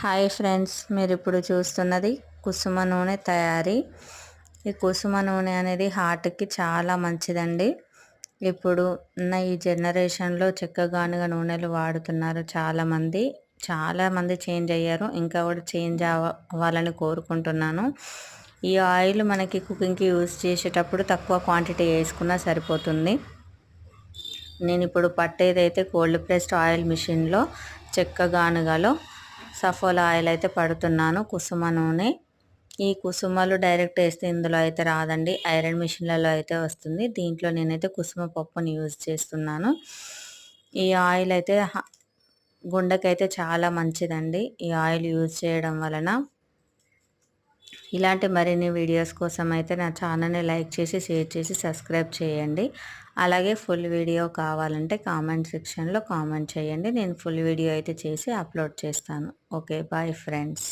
Hi friends మీరు ఇప్పుడు చూస్తున్నది కుసుమ నూనె తయారీ. ఈ కుసుమ నూనె అనేది హార్ట్కి చాలా మంచిదండి. ఇప్పుడు ఉన్న ఈ జనరేషన్లో చెక్కగానుగ నూనెలు వాడుతున్నారు చాలామంది చాలామంది చేంజ్ అయ్యారు. ఇంకా కూడా చేంజ్ అవ్వాలని కోరుకుంటున్నాను. ఈ ఆయిల్ మనకి కుకింగ్కి యూజ్ చేసేటప్పుడు తక్కువ క్వాంటిటీ వేసుకున్నా సరిపోతుంది. నేను ఇప్పుడు పట్టేదైతే కోల్డ్ ప్రెస్డ్ ఆయిల్ మిషన్లో చెక్క గానుగలో సఫోలా ఆయిల్ అయితే పడుతున్నాను. కుసుమ నూనె. ఈ కుసుమలు డైరెక్ట్ వేస్తే ఇందులో అయితే రాదండి. ఐరన్ మిషన్లలో అయితే వస్తుంది. దీంట్లో నేనైతే కుసుమ పప్పుని యూజ్ చేస్తున్నాను. ఈ ఆయిల్ అయితే గుండెకైతే చాలా మంచిదండి. ఈ ఆయిల్ యూజ్ చేయడం వలన ఇలాంటి మరిన్ని వీడియోస్ కోసం అయితే నా ఛానల్ని లైక్ చేసి షేర్ చేసి సబ్స్క్రైబ్ చేయండి. అలాగే ఫుల్ వీడియో కావాలంటే కామెంట్ సెక్షన్లో కామెంట్ చేయండి. నేను ఫుల్ వీడియో అయితే చేసి అప్లోడ్ చేస్తాను. Okay bye friends.